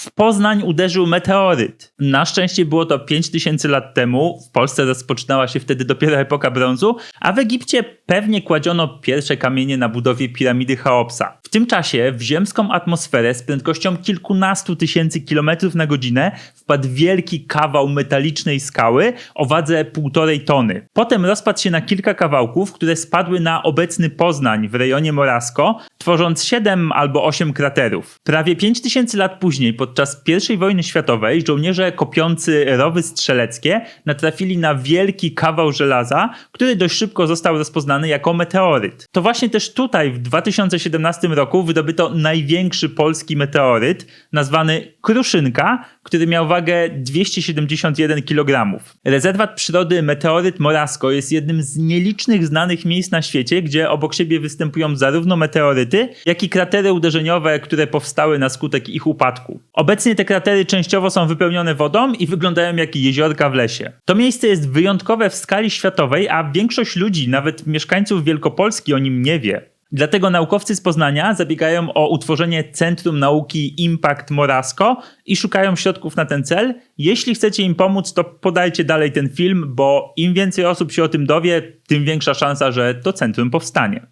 W Poznań uderzył meteoryt. Na szczęście było to 5000 lat temu. W Polsce rozpoczynała się wtedy dopiero epoka brązu, a w Egipcie pewnie kładziono pierwsze kamienie na budowie piramidy Cheopsa. W tym czasie w ziemską atmosferę z prędkością kilkunastu tysięcy kilometrów na godzinę wpadł wielki kawał metalicznej skały o wadze półtorej tony. Potem rozpadł się na kilka kawałków, które spadły na obecny Poznań w rejonie Morasko, tworząc 7 albo 8 kraterów. Prawie 5000 lat później, podczas I wojny światowej, żołnierze kopiący rowy strzeleckie natrafili na wielki kawał żelaza, który dość szybko został rozpoznany jako meteoryt. To właśnie też tutaj w 2017 roku wydobyto największy polski meteoryt, nazwany Kruszynka, który miał wagę 271 kg. Rezerwat przyrody Meteoryt Morasko jest jednym z nielicznych znanych miejsc na świecie, gdzie obok siebie występują zarówno meteoryty, jak i kratery uderzeniowe, które powstały na skutek ich upadku. Obecnie te kratery częściowo są wypełnione wodą i wyglądają jak jeziorka w lesie. To miejsce jest wyjątkowe w skali światowej, a większość ludzi, nawet mieszkańców Wielkopolski, o nim nie wie. Dlatego naukowcy z Poznania zabiegają o utworzenie Centrum Nauki Impact Morasko i szukają środków na ten cel. Jeśli chcecie im pomóc, to podajcie dalej ten film, bo im więcej osób się o tym dowie, tym większa szansa, że to centrum powstanie.